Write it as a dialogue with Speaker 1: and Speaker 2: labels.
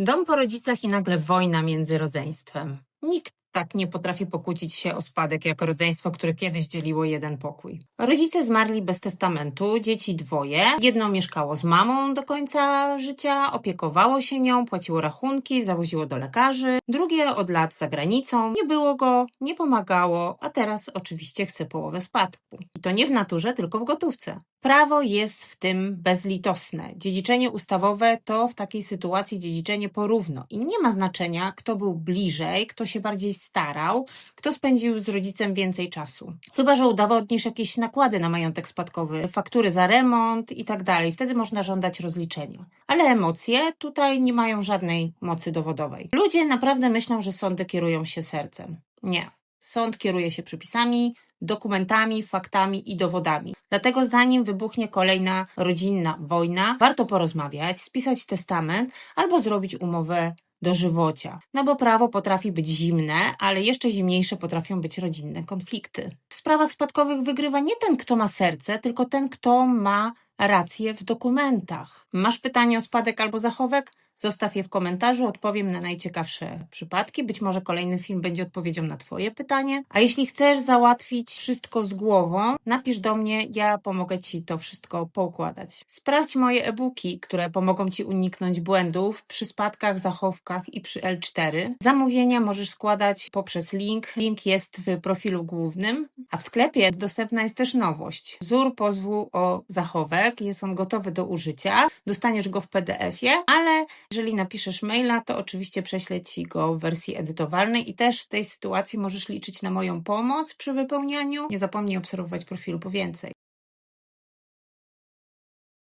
Speaker 1: Dom po rodzicach i nagle wojna między rodzeństwem. Nikt tak nie potrafi pokłócić się o spadek jak rodzeństwo, które kiedyś dzieliło jeden pokój. Rodzice zmarli bez testamentu, dzieci dwoje. Jedno mieszkało z mamą do końca życia, opiekowało się nią, płaciło rachunki, zawoziło do lekarzy. Drugie od lat za granicą, nie było go, nie pomagało, a teraz oczywiście chce połowę spadku. I to nie w naturze, tylko w gotówce. Prawo jest w tym bezlitosne. Dziedziczenie ustawowe to w takiej sytuacji dziedziczenie porówno i nie ma znaczenia, kto był bliżej, kto się bardziej starał, kto spędził z rodzicem więcej czasu. Chyba, że udowodnisz jakieś nakłady na majątek spadkowy, faktury za remont i tak dalej. Wtedy można żądać rozliczenia. Ale emocje tutaj nie mają żadnej mocy dowodowej. Ludzie naprawdę myślą, że sądy kierują się sercem. Nie. Sąd kieruje się przepisami, dokumentami, faktami i dowodami. Dlatego zanim wybuchnie kolejna rodzinna wojna, warto porozmawiać, spisać testament albo zrobić umowę dożywocia. No bo prawo potrafi być zimne, ale jeszcze zimniejsze potrafią być rodzinne konflikty. W sprawach spadkowych wygrywa nie ten, kto ma serce, tylko ten, kto ma rację w dokumentach. Masz pytanie o spadek albo zachowek? Zostaw je w komentarzu, odpowiem na najciekawsze przypadki. Być może kolejny film będzie odpowiedzią na Twoje pytanie. A jeśli chcesz załatwić wszystko z głową, napisz do mnie, ja pomogę Ci to wszystko poukładać. Sprawdź moje e-booki, które pomogą Ci uniknąć błędów przy spadkach, zachowkach i przy L4. Zamówienia możesz składać poprzez link. Link jest w profilu głównym, a w sklepie dostępna jest też nowość. Wzór pozwu o zachowek, jest on gotowy do użycia. Dostaniesz go w PDF-ie, ale jeżeli napiszesz maila, to oczywiście prześlę Ci go w wersji edytowalnej i też w tej sytuacji możesz liczyć na moją pomoc przy wypełnianiu. Nie zapomnij obserwować profilu po więcej.